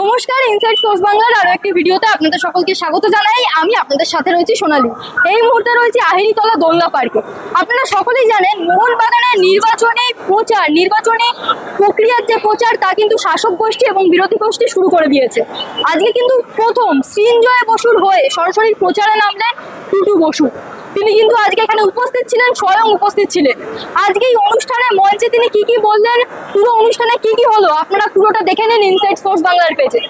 নমস্কার inside source বাংলার আরও একটি ভিডিওতে আপনাদের সকলকে স্বাগত জানাই। আমি আপনাদের সাথে রয়েছি সোনালী। এই মুহূর্তে রয়েছে আহিরিতলা দোলনা পার্কে। আপনারা সকলেই জানেন মোহন মোহনবাগানের নির্বাচনী প্রচার, নির্বাচনী প্রক্রিয়ার যে প্রচার, তা কিন্তু শাসক গোষ্ঠী এবং বিরোধী গোষ্ঠী শুরু করে দিয়েছে। আজকে কিন্তু প্রথম সৃঞ্জয় বসুর হয়ে সরাসরি প্রচারে নামলেন টুটু বসু। তিনি কিন্তু আজকে এখানে উপস্থিত ছিলেন, স্বয়ং উপস্থিত ছিলেন। আজকে এই অনুষ্ঠানে মঞ্চে তিনি কি কি বললেন, পুরো অনুষ্ঠানে কি কি হলো, আপনারা পুরোটা দেখে নিন ইনসাইড সোর্স বাংলার পেজে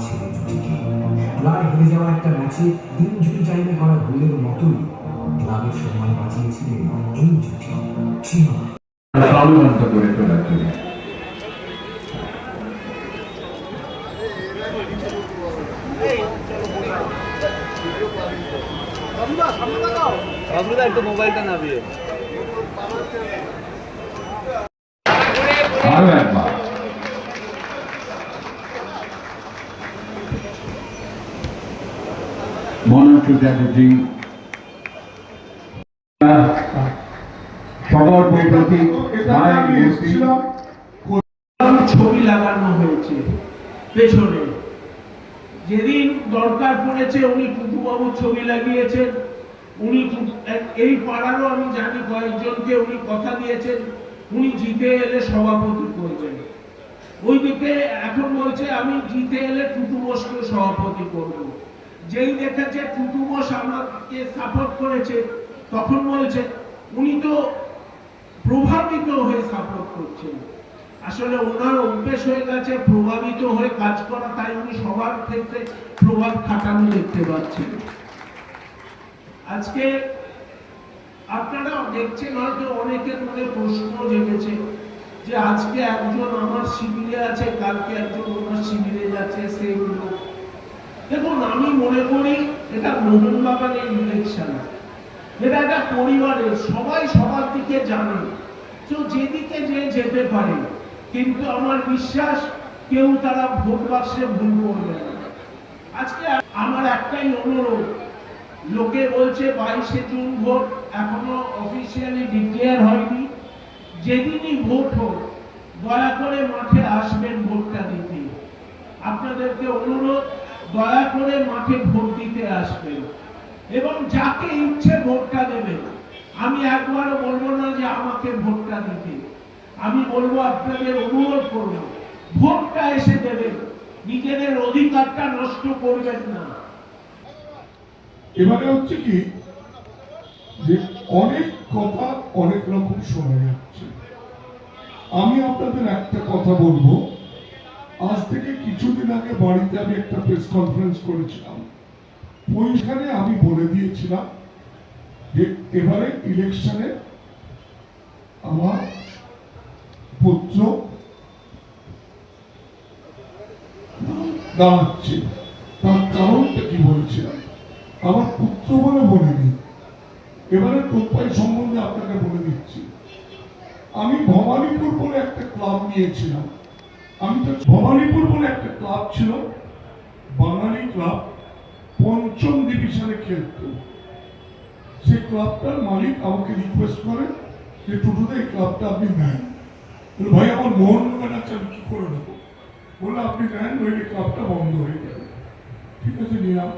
ছেলে জুটিকে প্রায় হেরে যাওয়া একটা ম্যাচে তিন জুটি টাইমে করা গোলের মতোই ক্লাবের সম্মান বাঁচিয়েছিলেন এই জুটি। তোলার একটু মোবাইলটা নামিয়ে ছবি লাগানো হয়েছে পেছনে। যেদিন দরকার পড়েছে উনি টুকুবাবুর ছবি লাগিয়েছেন। উনি এই পাড়ারও আমি জানি কয়েকজনকে উনি কথা দিয়েছেন। উনি জিতে এলে সভাপতি করবেন। ওইদিকে এখন বলছে আমি জিতে এলে টুটু বোসকে সভাপতি করব। যেই দেখেছে টুটু বোস সাপোর্ট করেছে, তখন বলছে, উনি তো প্রভাবিত হয়ে সাপোর্ট করছেন। আসলে ওনার অভ্যেস হয়ে গেছে প্রভাবিত হয়ে কাজ করা, তাই উনি সবার ক্ষেত্রে প্রভাব খাটানো দেখতে পাচ্ছেন। আজকে আপনারা দেখছেন হয়তো অনেকের মনে প্রশ্ন জেগেছে যে আজকে একজন আমার শিবিরে আছে, কালকে একজন ওনার শিবিরে যাচ্ছে দেখুন আমি মনে করি এটা মোহনবাগানের ইলেকশন এটা একটা পরিবারের, সবাই সবার দিকে জানে। তো যেদিকে যে যেতে পারে, কিন্তু আমার বিশ্বাস কেউ তারা ভোট বাক্সে ভুল করবে আজকে আমার একটাই অনুরোধ, লোকে বলছে বাইশে জুন ভোট এখনও অফিসিয়ালি ডিক্লেয়ার হয়নি। যেদিনই ভোট হোক, দয়া করে মাঠে আসবেন ভোটটা দিতে। আপনাদেরকে অনুরোধ দয়া করে মাঠে ভোট দিতে আসবেন। এবং যাকে ইচ্ছে ভোটটা দেবেন আমি একবারও বলব না যে আমাকে ভোটটা দিতে। আমি বলব আপনাদের অনুরোধ করব, ভোটটা এসে দেবেন নিজেদের অধিকারটা নষ্ট করবেন না। এবারে হচ্ছে কি, যে অনেক কথা অনেক রকম শোনা যাচ্ছে। আমি আপনাদের একটা কথা বলব। আজ থেকে কিছুদিন আগে বাড়িতে আমি একটা প্রেস কনফারেন্স করেছিলাম। ওইখানে আমি বলে দিয়েছিলাম যে এবারে ইলেকশনে আমার পুত্র দাঁড়াচ্ছে। তার কারণটা কি বলেছিলাম? আমার পুত্র বলে বলিনি। এবারে টোপাই সম্বন্ধে আপনাকে বলে দিচ্ছি। আমি ভবানীপুর বলে একটা ক্লাব নিয়েছিলাম। আমি তো ভবানীপুর বলে একটা ক্লাব ছিল। বাঙালি ক্লাব পঞ্চম ডিভিশনে খেলত। সেই ক্লাবটার মালিক আমাকে রিকোয়েস্ট করে যে, টুটুদা, এই ক্লাবটা আপনি নেন। ভাই, আমার মোহন বাগান আছে, আমি কি করে নেব? বললে আপনি নেন নইলে ক্লাবটা বন্ধ হয়ে যাবে। ঠিক আছে, নিলাম।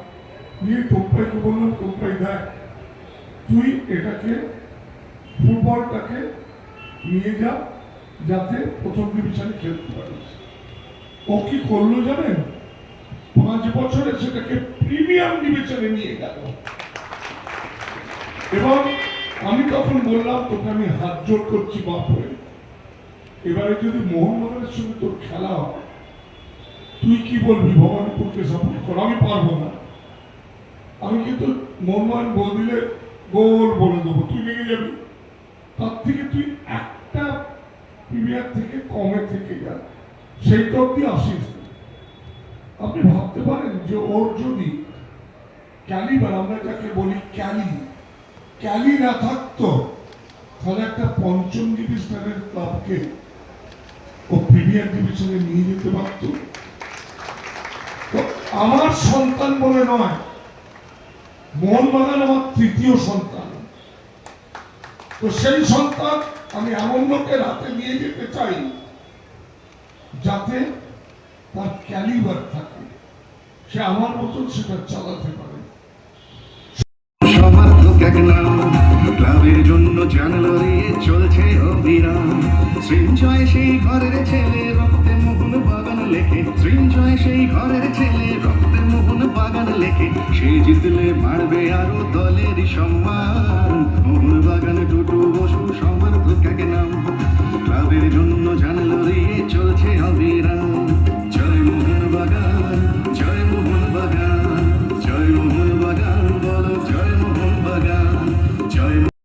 নিয়ে টোপ্পাইকে বললাম? টোপ্পাই দেখ, তুই এটাকে ফুটবলটাকে নিয়ে যা। যাতে প্রথম ডিভিশনে খেলতে পারিস ও কি করল জানেন? পাঁচ বছরে সেটাকে প্রিমিয়াম ডিভিশনে নিয়ে গেল। এবং আমি তখন বললাম, তোকে আমি হাত জোর করছি, বাপ হয়ে এবারে যদি মোহনবাগানের সঙ্গে তোর খেলা হয়, তুই কি বলবি? ভবানীপুরকে সাপোর্ট কর, আমি পারব না। আমি কিন্তু মনমান বল দিলে গোল বলে দেবো। তুই লেগে যাবি। তার থেকে তুই কমে থেকে যা সেইটা অব্দি আসিস আপনি ভাবতে পারেন যে ওর যদি ক্যালিবার, আমরা যাকে বলি ক্যালি ক্যালি না থাকতো, তাহলে একটা পঞ্চম ডিভিশনের ক্লাবকে ও প্রিমিয়ার ডিভিশনে নিয়ে যেতে পারতো। তো আমার সন্তান বলে নয়, মোহনবাগান আমার তৃতীয় সন্তান। তো সেই সন্তান আমি এমন লোকের হাতে নিয়ে যেতে চাই যাতে তার ক্যালিবার থাকে। সে আমার মতন সেটা চালাতে পারে। জন্য চলছে অবিরাম সেই ঘরের ছেলে, রক্তে মোহন বাগান লেখে। সেই ঘরের ছেলে মোহন বাগান লেখে। সে জিতলে বাড়বে আরও দলের সম্মান। মোহন বাগান, টুটু বসু, সবার লোক নাম ক্লাবের জন্য